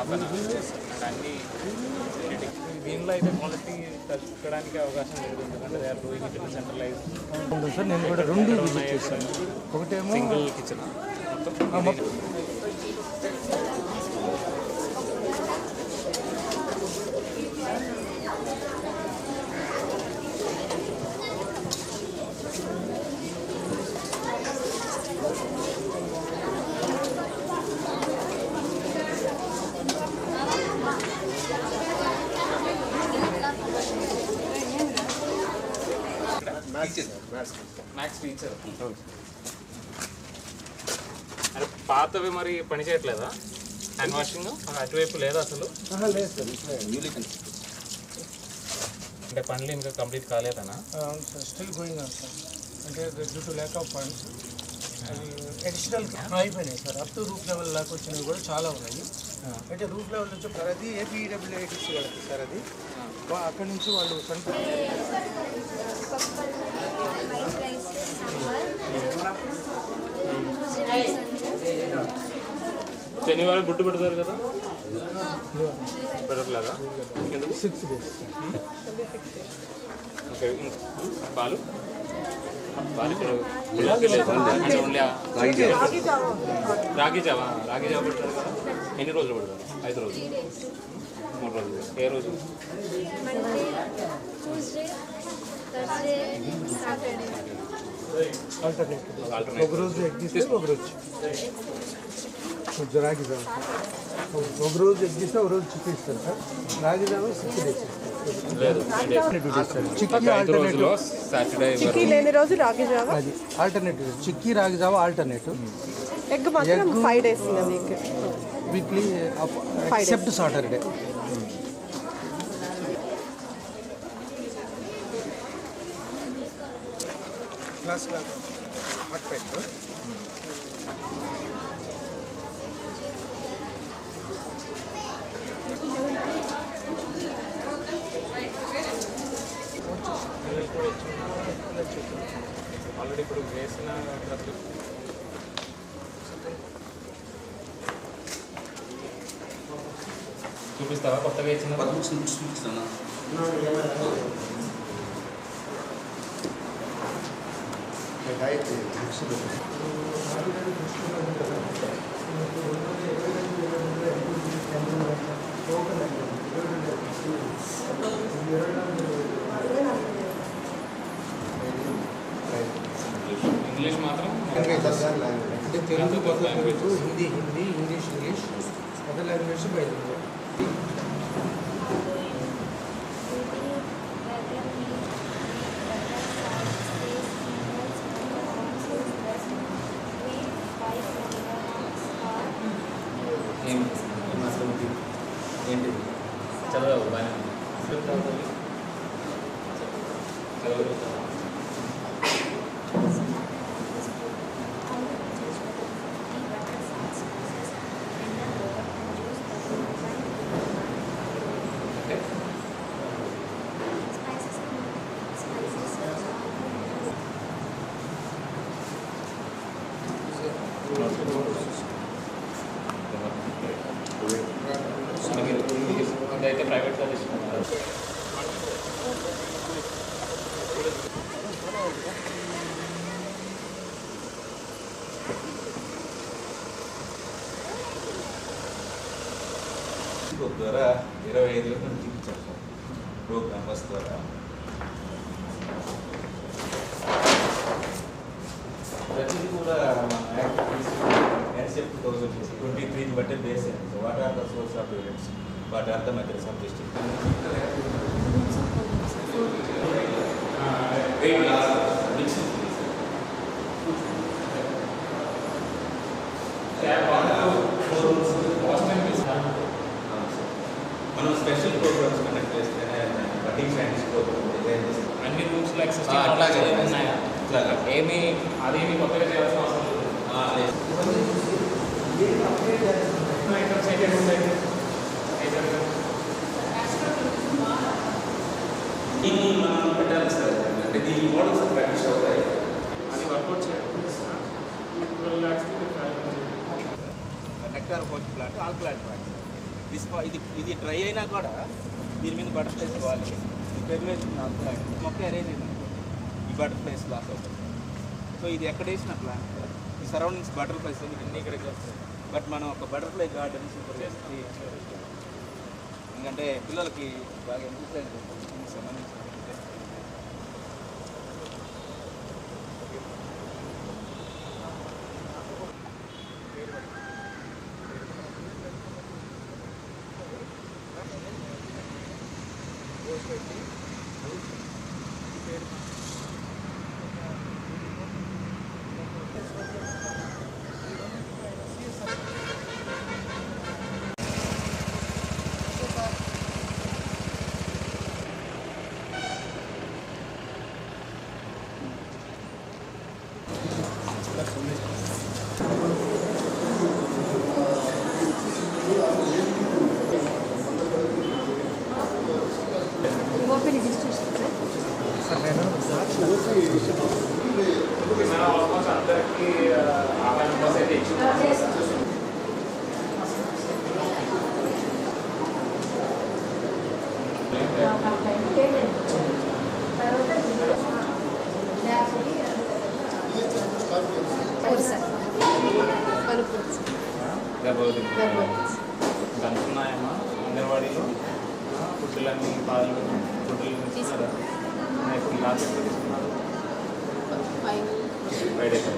And అన్ని. దీనిలో అయితే క్వాలిటీ తగ్గడానికి అవకాశం లేదు. ఎందుకంటే they are doing it centralise sir నేను కూడా రెండు ఒకటేమో సింగిల్ కిచెన్ మొత్తం మ్యాథ్స్ టీచర్ అరే పాతవి మరి పని చేయట్లేదా హ్యాండ్ వాషింగ్ అటువైపు లేదా అసలు? ఆహా, లేదు సార్ అంటే పనులు ఇంకా కంప్లీట్ కాలేదనా? అవును sir still going on sir. అంటే due to lack of funds అవి అడిషనల్ అయిపోయినాయి sir. Up to roof level దాకా వచ్చినవి కూడా చాలా ఉన్నాయి. అంటే రూఫ్ లెవెల్ నుంచి ప్రతి ఏపీడబ్ల్యూఐటీసీ వాళ్ళకి సార్ అది. అక్కడి నుంచి వాళ్ళు సెంటర్ శనివారం గుడ్డు పెడతారు కదా? పెడట్లేదా ఎందుకు? సిక్స్ డేస్ ఓకే పాలు? రాగి జావా. రాగి జావా. పెడతారు కదా? ఎన్ని రోజులు పెడతారు? ఐదు రోజులు. మూడు రోజులు. ఏ రోజు? ట్యూస్డే థర్స్డే సాటర్డే ఆల్టర్నేట్ ఒక రోజు ఎగ్ తీస్తే ఒక రోజు కొంచెం రాగి జావ ఒక రోజు ఎగ్ తీస్తే ఒక రోజు చికెన్ ఇస్తారు సార్ రాగి జావ సిక్స్ డేస్ చిక్కీ లేని రోజు రాగి అది ఆల్టర్నేటివ్ చిక్కీ రాగి జావ ఆల్టర్నేటివ్ ఎగ్ మాత్రం five days weekly except Saturday class hot పెట్టు ఆల్రెడీ ఇప్పుడు వేసిన డ్రస్సు చూపిస్తావా? కొత్తగా ఇచ్చిన ఇంగ్లీష్ మాత్రం అంటే తెలుగు కొత్త Telugu Hindi Hindi English English other language బయలుదేరి चलो उगाने चलो Thank you. ఇదైతే ప్రైవేట్గా తీసుకున్నారు ఫేస్బుక్ ద్వారా ఇరవై ఐదు వేల నుంచి చూపించారు ప్రోగ్రామ్ బస్ ద్వారా. ప్రతిదీ కూడా మన యాక్టివిటీస్ ఎన్సెప్ట్ థౌసండ్ ట్వంటీ త్రీని బట్టే బేస్ అయింది what are the source of events what are the methods of district మనం స్పెషల్ ప్రోగ్రామ్స్ కండక్ట్ చేస్తేనే బడ్డింగ్ సైన్స్ ప్రోగ్రామ్ డిజైన్ చేస్తాం అన్ని రూమ్స్ లైక్ ఆ, అట్లాగే. ఉన్నాయా ఇట్లాగా. ఏమి అదేమి కొత్తగా చేయాల్సిన అవసరం లేదు దీన్ని మనం పెట్టాలి సార్ అంటే దీని మోడల్స్ ప్రాక్టీస్ అవుతాయి అది వర్కౌట్ చేయాలి twelve nectar coach plant all plant plant this ఇది ఇది డ్రై అయినా కూడా దీని మీద బటర్ఫ్లైస్ వాలి ఈ పెర్వేషన్ మొక్క అరేంజ్ అయింది ఈ బటర్ఫ్లైస్ లాస్ అవుతుంది సో ఇది ఎక్కడ వేసిన ప్లాంట్ ఈ సరౌండింగ్స్ బటర్ఫ్లైస్ ఇవన్నీ ఇక్కడికి వస్తాయి బట్ మనం ఒక బటర్ఫ్లై గార్డెన్ సూపర్ చేసి ఎందుకంటే పిల్లలకి బాగా ఎంటర్టైన్ సంబంధించిన గర్భవతి కనుక్కున్నాయమ్మా అంగన్వాడీలో ఫుడ్లన్నీ పాలు ఫుడ్లు తీసుకున్నారా ఇప్పుడు లాస్ట్ ఎప్పుడు తీసుకున్నారు ఫైవ్ డేస్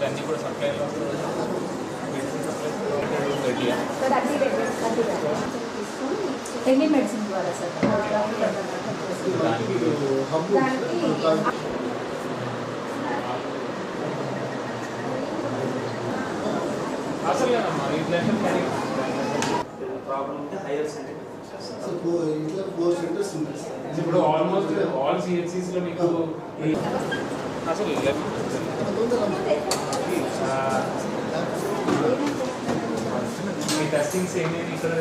అన్నీ కూడా రెడీయా ఎన్ని మెడిసిన్ ద్వారా సార్ దానికి దానికి అసలు లేదమ్మా ఇట్లయితే పని ప్రాబ్లం ఉంటే హైయర్ సెంటర్ ఇప్పుడు ఆల్మోస్ట్ ఆల్ సిహెచ్సిస్లో మీకు ఈ- అసలు మీ టెస్టింగ్స్ ఏమేమి ఇక్కడ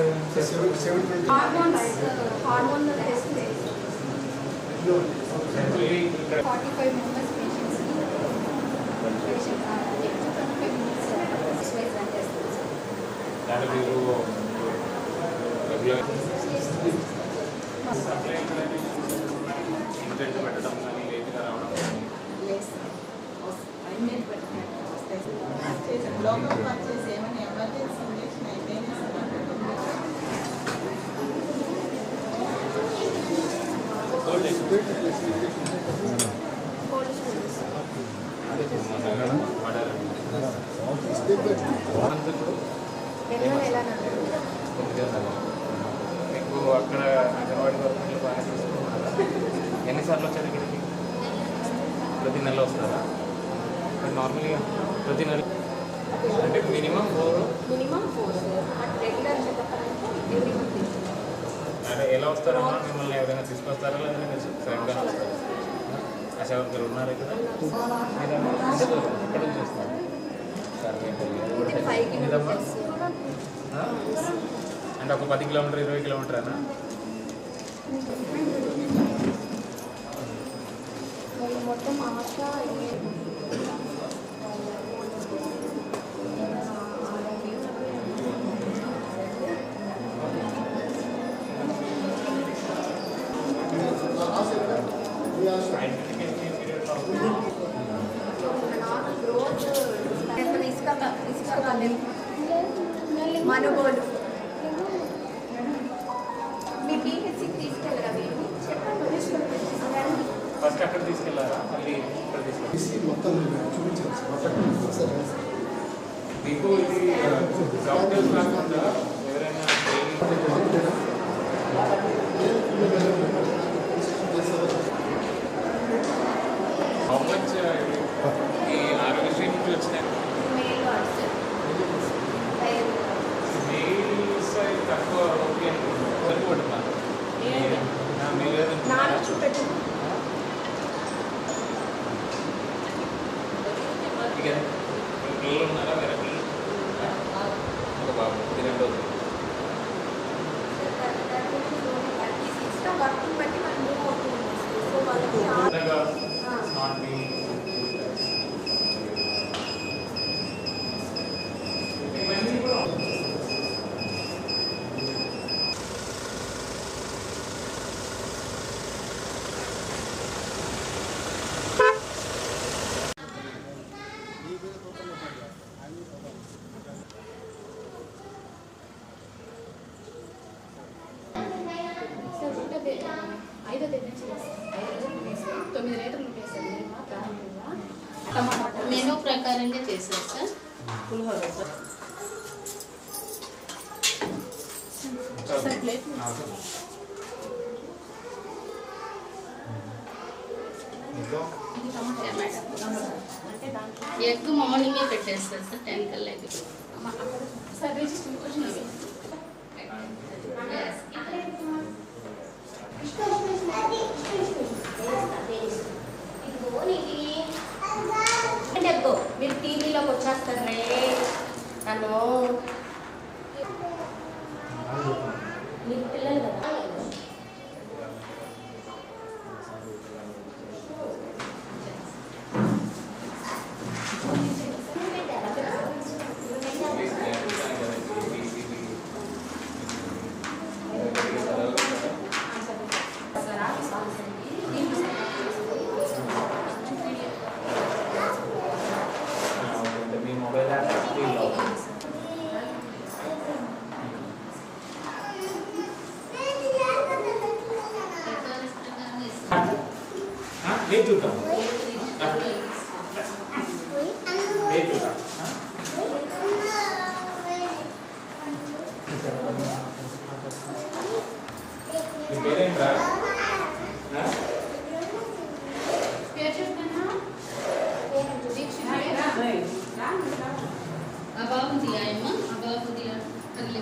forty five members patients patient twenty five మీరు రెగ్యులర్ సప్లై ఇంటెంట్ పెట్టడం కానీ లేట్గా రావడం కానీ లోకల్ పర్చేస్ ఏమైనా ఎమర్జెన్సీ ఇంజక్షన్ అయితేనే కోల్డ్ నార్మల్గా ప్రతి నెల అంటే minimum four minimum four at regular checkup ఎలా వస్తారమ్మా? మిమ్మల్ని ఎవరైనా తీసుకొస్తారా లేదా మీరు సరిగ్గా వస్తారా? అశా వర్కర్ ఉన్నారు ఇక్కడ? ఎక్కడ నుంచి వస్తారు ఆ? అంటే ఒక పది కిలోమీటర్ ఇరవై కిలోమీటర్నా? మొత్తం ఆశ అక్కడ తీసుకెళ్ళారా మళ్ళీ ఇక్కడ తీసుకెళ్ళారా? మీకు ఇది డాక్టర్స్ కాకుండా ఎవరైనా How much, uh, ఈ ఆరోగ్యశ్రీ నుంచి వచ్చినాయి? మెయిల్స్ తక్కువ ఓకే. సరిపోతుందా మెయిల్ నాన్న చూపెట్టు ఇక పిల్లలు ఉన్నారా వేరే పిల్లలు ఒక బాబు ఇది రెండోది సార్ ఐదో తేదీ నుంచి ఐదు రోజులు తొమ్మిది లీటర్లు చేస్తాం టమాటా మెనూ ప్రకారంగా చేశారు సార్. సార్ ప్లేట్ ఎగ్ మార్నింగే పెట్టేస్తారు సార్ టెన్ కల్లా ఎగ్. సార్ రిజిస్టర్ క్వశ్చన్ అవి మీరు టీవీలోకి వచ్చేస్తారే నన్ను మీకు పిల్లలు కదా మీ మొబైల్ యాప్ నేను చూద్దాం నేను చూద్దాం మీ పేరేంట్రా పేరు చెప్పన్నా దీక్షిత్ ఆ బాబుది ఆయమ్మ ఆ బాబుది తల్లి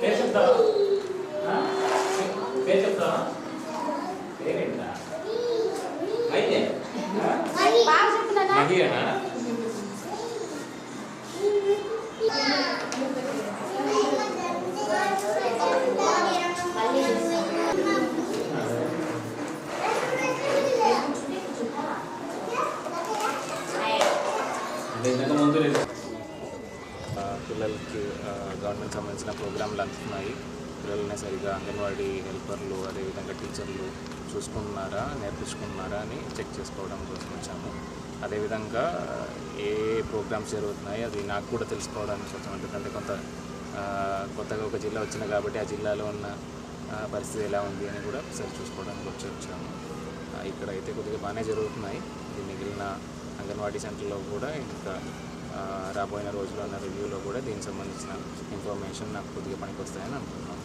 పేరు చెప్తావా ఆ? పేరు చెప్తావా పేరేంట్రా అయితే బాగా చెప్తున్నానా మహిళనా అంటే ఇంతకు ముందు లేదు ఆ, పిల్లలకి ఆ, గవర్నమెంట్ సంబంధించిన ప్రోగ్రాంలు అందుతున్నాయి పిల్లల్ని సరిగా అంగన్వాడీ హెల్పర్లు అదేవిధంగా టీచర్లు చూసుకుంటున్నారా అని చెక్ చేసుకోవడం కోసం వచ్చాము. అదేవిధంగా ఏ ప్రోగ్రామ్స్ జరుగుతున్నాయి అది నాకు కూడా తెలుసుకోవడానికి కొంచెం ఎందుకంటే కొంత కొత్తగా ఒక జిల్లా వచ్చిన కాబట్టి ఆ జిల్లాలో ఉన్న పరిస్థితి ఎలా ఉంది అని కూడా ఒకసారి చూసుకోవడానికి వచ్చి వచ్చాము. ఇక్కడ అయితే కొద్దిగా బాగానే జరుగుతున్నాయి. ఇది మిగిలిన అంగన్వాడీ సెంటర్లో కూడా ఇంకా రాబోయిన రోజుల్లో ఉన్న రివ్యూలో కూడా దీనికి సంబంధించిన ఇన్ఫర్మేషన్ నాకు కొద్దిగా పనికి వస్తాయని అనుకుంటున్నాను